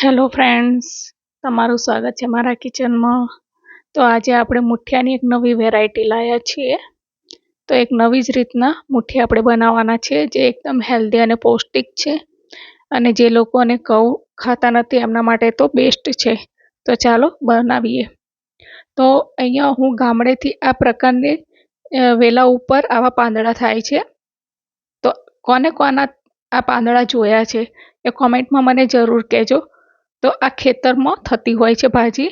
Hello friends તમારું સ્વાગત છે મારા કિચનમાં તો આજે આપણે મુઠિયાની એક નવી વેરાયટી લાવ્યા છીએ. તો એક નવી જ રીતના મુઠ્ઠી આપણે બનાવવાના છે, જે એકદમ હેલ્ધી અને પૌષ્ટિક છે. અને જે લોકોને ઘઉં ખાતા નથી, એમના માટે તો બેસ્ટ છે. તો ચાલો બનાવીએ. તો અહીંયા હું ગામડેથી આ પ્રકારની વેલા ઉપર આવા પાંદડા થાય છે. તો કોને કોના આ પાંદડા જોયા છે, એ કોમેન્ટમાં મને જરૂર કહેજો. તો આ ખેતરમાં થતી હોય છે ભાજી.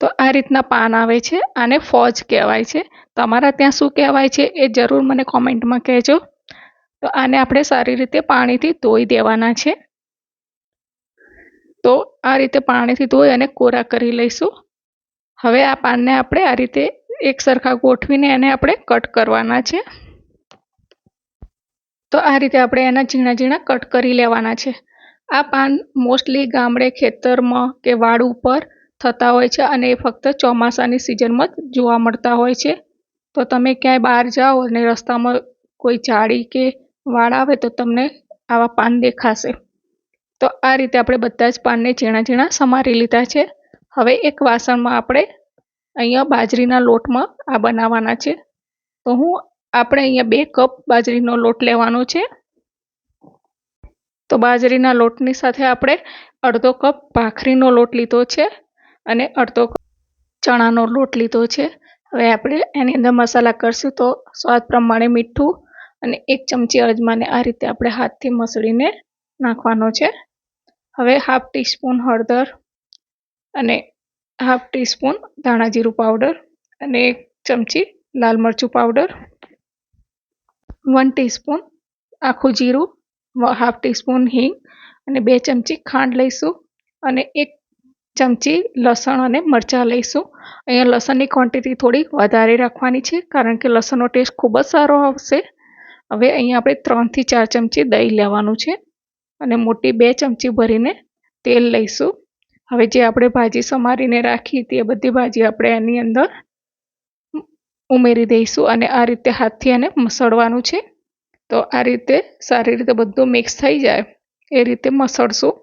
તો આ રીતના પાન આવે છે આને ફોજ કહેવાય છે. તમારા ત્યાં શું કહેવાય છે એ જરૂર મને કોમેન્ટમાં કહેજો. તો આને આપણે સારી રીતે પાણીથી ધોઈ દેવાના છે. તો આ રીતે પાણીથી ધોઈ અને કોરા કરી લઈશું. હવે આ પાનને આપણે આ રીતે એક સરખા ગોઠવીને એને આપણે કટ કરવાના છે. તો આ રીતે આપણે એના ઝીણા ઝીણા કટ કરી લેવાના છે. આ પાન મોસ્ટલી ગામડે ખેતરમાં કે વાડ ઉપર થતા હોય છે અને એ ફક્ત ચોમાસાની સિઝનમાં જ જોવા મળતા હોય છે. તો તમે ક્યાંય બહાર જાઓ અને રસ્તામાં કોઈ ઝાડી કે વાડ આવે તો તમને આવા પાન દેખાશે. તો આ રીતે આપણે બધા જ પાનને ઝીણા ઝીણા સમારી લીધા છે. હવે એક વાસણમાં આપણે અહીંયા બાજરીના લોટમાં આ બનાવવાના છે. તો હું, આપણે અહીંયા બે કપ બાજરીનો લોટ લેવાનો છે. તો બાજરીના લોટની સાથે આપણે અડધો કપ ભાખરીનો લોટ લીધો છે અને અડધો કપ ચણાનો લોટ લીધો છે. હવે આપણે એની અંદર મસાલા કરશું તો સ્વાદ પ્રમાણે મીઠું અને એક ચમચી અજમાને આ રીતે આપણે હાથથી મસળીને નાખવાનો છે. હવે હાફ ટીસ્પૂન હળદર અને હાફ ટીસ્પૂન ધાણા જીરું પાવડર અને એક ચમચી લાલ મરચું પાવડર. વન ટીસ્પૂન આખું જીરું હાફ ટીસ્પૂન હિંગ અને બે ચમચી ખાંડ લઈશું અને એક ચમચી લસણ અને મરચાં લઈશું. અહીંયા લસણની ક્વોન્ટિટી થોડી વધારે રાખવાની છે કારણ કે લસણનો ટેસ્ટ ખૂબ જ સારો આવશે. હવે અહીંયા આપણે ત્રણથી ચાર ચમચી દહીં લેવાનું છે અને મોટી બે ચમચી ભરીને તેલ લઈશું. હવે જે આપણે ભાજી સમારીને રાખી તે બધી ભાજી આપણે એની અંદર ઉમેરી દઈશું અને આ રીતે હાથથી એને મસળવાનું છે. તો આ રીતે સારી રીતે બધું મિક્સ થઈ જાય. એ રીતે મસળશું.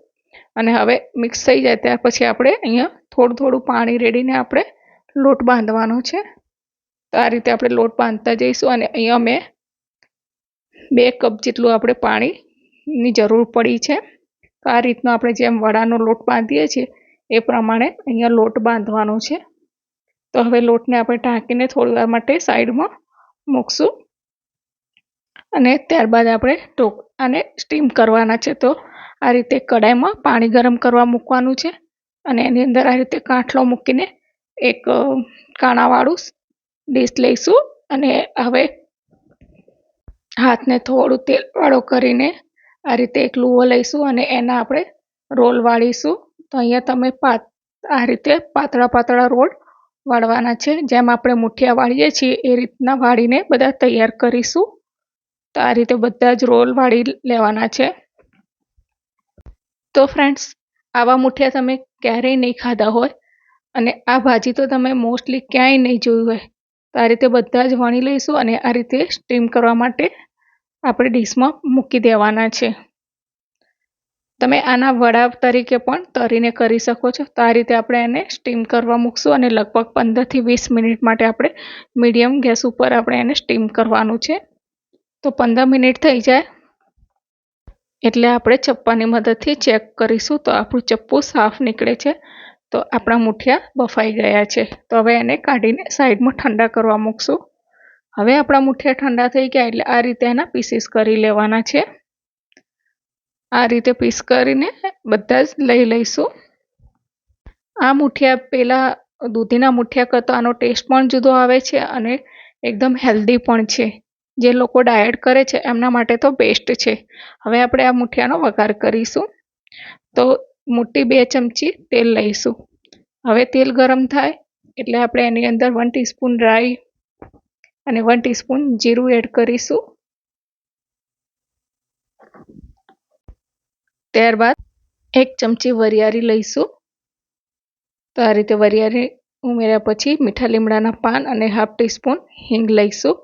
અને હવે મિક્સ થઈ જાય ત્યાર પછી આપણે અહીંયા થોડું થોડું પાણી રેડીને આપણે લોટ બાંધવાનો છે. તો આ રીતે આપણે લોટ બાંધતા જઈશું અને અહીંયા મેં બે કપ જેટલું આપણે પાણીની જરૂર પડી છે. તો આ રીતનો આપણે જેમ વડાનો લોટ બાંધીએ છીએ એ પ્રમાણે અહીંયા લોટ બાંધવાનો છે. તો હવે લોટને આપણે ઢાંકીને થોડી માટે સાઈડમાં મૂકશું. અને ત્યારબાદ આપણે ટોક આને સ્ટીમ કરવાના છે. તો આ રીતે કડાઈમાં પાણી ગરમ કરવા મૂકવાનું છે અને એની અંદર આ રીતે કાંઠલો મૂકીને એક કાણાવાળું ડીશ લઈશું અને હવે હાથને થોડું તેલવાળો કરીને આ રીતે એક લૂવો લઈશું અને એના આપણે રોલ વાળીશું. તો અહીંયા તમે પાત, આ રીતે પાતળા પાતળા રોલ વાળવાના છે. જેમ આપણે મુઠિયા વાળીએ છીએ એ રીતના વાળીને બધા તૈયાર કરીશું. તો આ રીતે બધા જ રોલ વાળી લેવાના છે. તો ફ્રેન્ડ્સ આવા મુઠિયા તમે ક્યારેય નહીં ખાધા હોય અને આ ભાજી તો તમે મોસ્ટલી ક્યાંય નહીં જોયું હોય. તો આ રીતે બધા જ વણી લઈશું અને આ રીતે સ્ટીમ કરવા માટે આપણે ડીશમાં મૂકી દેવાના છે. તમે આના વડા તરીકે પણ તરીને કરી શકો છો. તો આ રીતે આપણે એને સ્ટીમ કરવા મૂકશું અને લગભગ પંદરથી વીસ મિનિટ માટે આપણે મીડિયમ ગેસ ઉપર આપણે એને સ્ટીમ કરવાનું છે. તો પંદર મિનિટ થઈ જાય. એટલે આપણે ચપ્પાની મદદથી ચેક કરીશું તો આપણું ચપ્પુ સાફ નીકળે છે. તો આપણા મુઠિયા બફાઈ ગયા છે. તો હવે એને કાઢીને સાઈડમાં ઠંડા કરવા મૂકશું. હવે આપણા મુઠિયા ઠંડા થઈ ગયા એટલે આ રીતે એના પીસીસ કરી લેવાના છે. આ રીતે પીસ કરીને બધા જ લઈ લઈશું. આ મુઠિયા પહેલાં દૂધીના મુઠિયા કરતાં આનો ટેસ્ટ પણ જુદો આવે છે અને એકદમ હેલ્ધી પણ છે. જે લોકો ડાયટ કરે છે, એમના માટે તો બેસ્ટ છે. હવે આપણે આ મુઠિયાનો વઘાર કરીશું. તો મોટી બે ચમચી તેલ લઈશું. હવે તેલ ગરમ થાય, એટલે આપણે એની અંદર વન ટીસ્પૂન રાઈ અને વન ટીસ્પૂન જીરું એડ કરીશું. ત્યારબાદ એક ચમચી વરિયાળી લઈશું. તો આ રીતે વરિયાળી ઉમેર્યા પછી મીઠા લીમડાના પાન અને હાફ ટીસ્પૂન હિંગ લઈશું.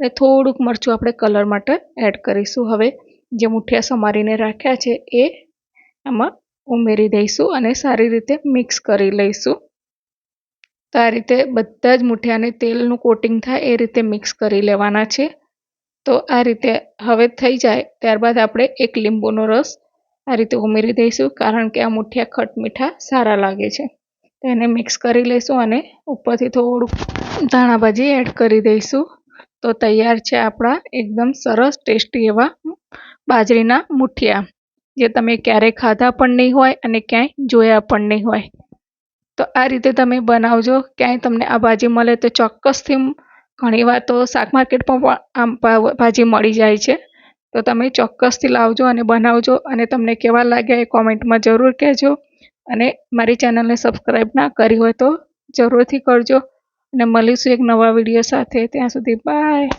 અને થોડુંક મરચું આપણે કલર માટે એડ કરીશું. હવે જે મુઠિયા સમારીને રાખ્યા છે એ આમાં ઉમેરી દઈશું અને સારી રીતે મિક્સ કરી લઈશું. તો આ રીતે બધા જ મુઠિયાને તેલનું કોટિંગ થાય એ રીતે મિક્સ કરી લેવાના છે. તો આ રીતે હવે થઈ જાય ત્યારબાદ આપણે એક લીંબુનો રસ આ રીતે ઉમેરી દઈશું કારણ કે આ મુઠિયા ખટ મીઠા સારા લાગે છે. તો એને મિક્સ કરી લઈશું અને ઉપરથી થોડુંક ધાણાભાજી એડ કરી દઈશું. તો તૈયાર છે આપણા એકદમ સરસ ટેસ્ટી એવા બાજરીના મુઠિયા. જે તમે ક્યારેય ખાધા પણ નહીં હોય અને ક્યાંય જોયા પણ નહીં હોય. તો આ રીતે તમે બનાવજો. ક્યાંય તમને આ ભાજી મળે તો ચોક્કસથી ઘણીવાર તો શાક માર્કેટમાં પણ આમ ભાજી મળી જાય છે. તો તમે ચોક્કસથી લાવજો અને બનાવજો અને તમને કેવા લાગ્યા એ કોમેન્ટમાં જરૂર કહેજો. અને મારી ચેનલને સબસ્ક્રાઈબ ના કરી હોય તો જરૂરથી કરજો. અને મળીશું એક નવા વીડિયો સાથે. ત્યાં સુધી બાય